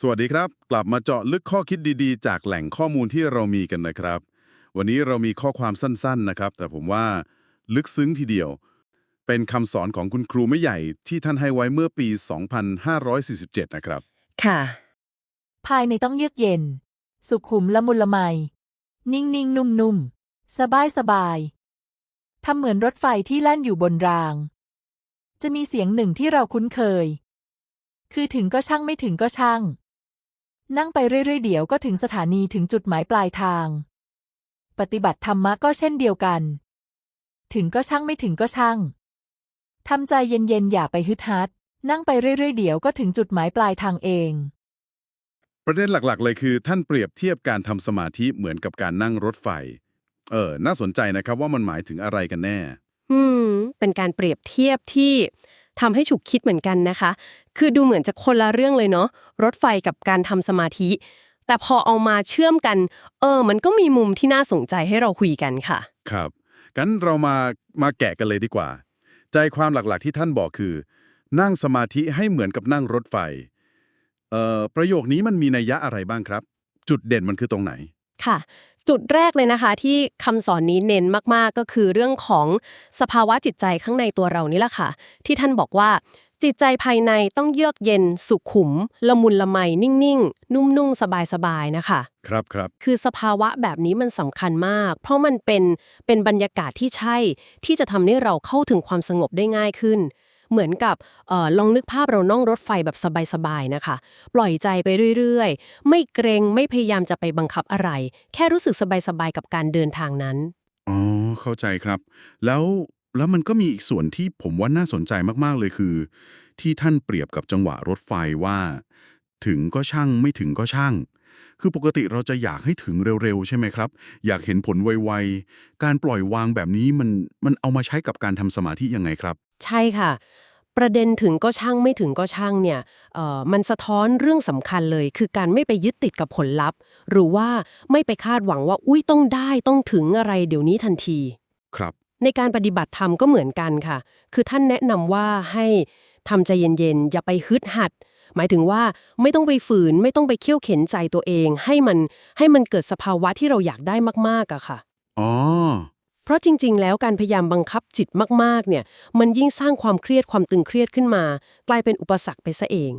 สวัสดีครับ กลับมาเจาะลึกข้อคิดดีๆ จากแหล่งข้อมูลที่เรามีกันนะครับ วันนี้เรามีข้อความสั้นๆนะครับ แต่ผมว่าลึกซึ้งทีเดียว เป็นคำสอนของคุณครูไม่ใหญ่ที่ท่านให้ไว้เมื่อปี 2547 นะครับ ค่ะ ภายในต้องเยือกเย็น สุขุมละมุนละไม นิ่งนิ่งนุ่มนุ่มสบายสบายทำเหมือนรถไฟที่แล่นอยู่บนราง จะมีเสียงหนึ่งที่เราคุ้นเคย คือถึงก็ช่างไม่ถึงก็ช่าง นั่งไปเรื่อยๆเดี๋ยวก็ถึงสถานีถึงจุดหมายปลายทาง ปฏิบัติธรรมะก็เช่นเดียวกัน ถึงก็ช่างไม่ถึงก็ช่างทำใจเย็นๆอย่าไปฮึดฮัด นั่งไปเรื่อยๆเดี๋ยวก็ถึงจุดหมายปลายทางเอง ประเด็นหลักๆ เลยคือ ท่านเปรียบเทียบการทำสมาธิเหมือนกับการนั่งรถไฟ เออ น่าสนใจนะครับว่ามันหมายถึงอะไรกันแน่ อืม เป็นการเปรียบเทียบที่ ทำให้ฉุกคิดเหมือนกันนะคะ คือดูเหมือนจะคนละเรื่องเลยเนาะรถไฟกับการทำสมาธิ แต่พอเอามาเชื่อมกัน เออ มันก็มีมุมที่น่าสนใจให้เราคุยกันค่ะ ครับงั้นเรามามาแกะกันเลยดีกว่า ใจความหลักๆที่ท่านบอกคือ นั่งสมาธิให้เหมือนกับนั่งรถไฟเอ่อประโยคนี้มันมีนัยยะอะไรบ้างครับ จุดเด่นมันคือตรงไหนค่ะ จุดแรกเลยนะคะ ที่คำสอนนี้เน้นมากๆก็คือเรื่องของสภาวะจิตใจข้างในตัวเรานี่แหละค่ะ ที่ท่านบอกว่าจิตใจภายในต้องเยือกเย็น สุขุม ละมุนละไมนิ่งๆ นุ่มๆ สบายๆ นะคะ ครับครับ คือสภาวะแบบนี้มันสำคัญมาก เพราะมันเป็นเป็นบรรยากาศที่ใช่ที่จะทำให้เราเข้าถึงความสงบได้ง่ายขึ้น เหมือนกับออลองนึกภาพเรานั่งรถไฟแบบสบายๆนะคะ ปล่อยใจไปเรื่อยๆ ไม่เกรงไม่พยายามจะไปบังคับอะไร แค่รู้สึกสบายๆกับการเดินทางนั้น อ๋อ เข้าใจครับ แล้วแล้วมันก็มีอีกส่วนที่ผมว่าน่าสนใจมากๆเลยคือ ที่ท่านเปรียบกับจังหวะรถไฟว่า ถึงก็ช่างไม่ถึงก็ช่าง คือปกติเราจะอยากให้ถึงเร็วๆ ใช่ไหมครับ อยากเห็นผลไวๆ การปล่อยวางแบบนี้มันมันเอามาใช้กับการทำสมาธิยังไงครับ ใช่ค่ะ ประเด็นถึงก็ช่างไม่ถึงก็ช่างเนี่ยเอ่อมันสะท้อนเรื่องสำคัญเลย คือการไม่ไปยึดติดกับผลลัพธ์ หรือว่าไม่ไปคาดหวังว่าอุ้ยต้องได้ต้องถึงอะไรเดี๋ยวนี้ทันที ครับ ในการปฏิบัติธรรมก็เหมือนกันค่ะ คือท่านแนะนำว่าให้ทำใจเย็นๆอย่าไปฮึดหัด หมายถึงว่าไม่ต้องไปฝืนไม่ต้องไปเคี่ยวเข็นใจตัวเอง ให้มันให้มันเกิดสภาวะที่เราอยากได้มากๆอะค่ะอ๋อเพราะจริง ๆ แล้วการพยายามบังคับจิตมาก ๆ เนี่ย มันยิ่งสร้างความเครียดความตึงเครียดขึ้นมา กลายเป็นอุปสรรคไปซะเอง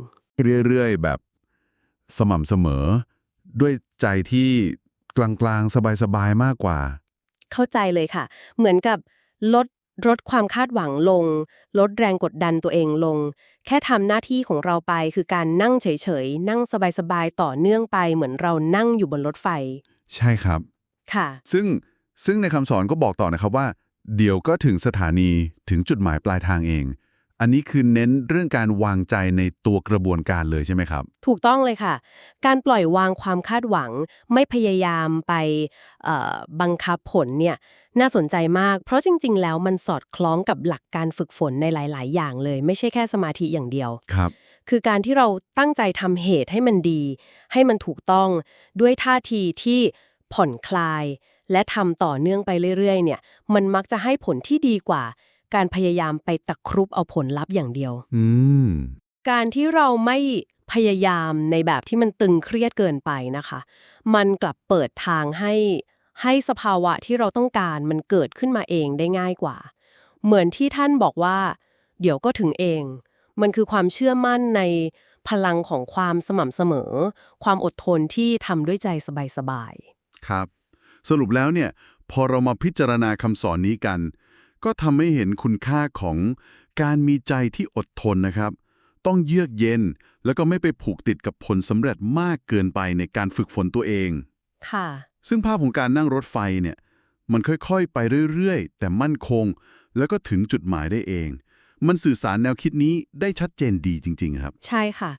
เรื่อย ๆ แบบสม่ำเสมอ ด้วยใจที่กลางๆ สบาย ๆ มากกว่า เข้าใจเลยค่ะ เหมือนกับลด ลดความคาดหวังลง ลดแรงกดดันตัวเองลง แค่ทำหน้าที่ของเราไปคือการนั่งเฉยๆ นั่งสบายๆ ต่อเนื่องไปเหมือนเรานั่งอยู่บนรถไฟ ใช่ครับ ค่ะ ซึ่งซึ่งในคำสอนก็บอกต่อนะครับว่า เดี๋ยวก็ถึงสถานีถึงจุดหมายปลายทางเอง อันนี้คือเน้นเรื่องการวางใจในตัวกระบวนการเลยใช่ไหมครับ ถูกต้องเลยค่ะ การปล่อยวางความคาดหวัง ไม่พยายามไปเอ่อบังคับผลเนี่ยน่าสนใจมาก เพราะจริง ๆ แล้วมันสอดคล้องกับหลักการฝึกฝนในหลาย ๆ อย่างเลย ไม่ใช่แค่สมาธิอย่างเดียวครับ คือการที่เราตั้งใจทำเหตุให้มันดี ให้มันถูกต้องด้วยท่าทีที่ผ่อนคลาย และทำต่อเนื่องไปเรื่อย ๆ เนี่ย มันมักจะให้ผลที่ดีกว่า การพยายามไปตะครุบเอาผลลัพธ์อย่างเดียว อืม การที่เราไม่พยายามในแบบที่มันตึงเครียดเกินไปนะคะ มันกลับเปิดทางให้ให้สภาวะที่เราต้องการมันเกิดขึ้นมาเองได้ง่ายกว่า เหมือนที่ท่านบอกว่า เดี๋ยวก็ถึงเอง มันคือความเชื่อมั่นในพลังของความสม่ำเสมอ ความอดทนที่ทำด้วยใจสบายครับ สรุปแล้วเนี่ย พอเรามาพิจารณาคำสอนนี้กัน ก็ทำให้เห็นคุณค่าของการมีใจที่อดทนนะครับ ต้องเยือกเย็น แล้วก็ไม่ไปผูกติดกับผลสำเร็จมากเกินไปในการฝึกฝนตัวเองๆค่ะ ซึ่งภาพของการนั่งรถไฟเนี่ยมันค่อยๆ ไปเรื่อยๆ แต่มั่นคง แล้วก็ถึงจุดหมายได้เอง มันสื่อสารแนวคิดนี้ได้ชัดเจนดีจริง ๆ ครับ ใช่ค่ะ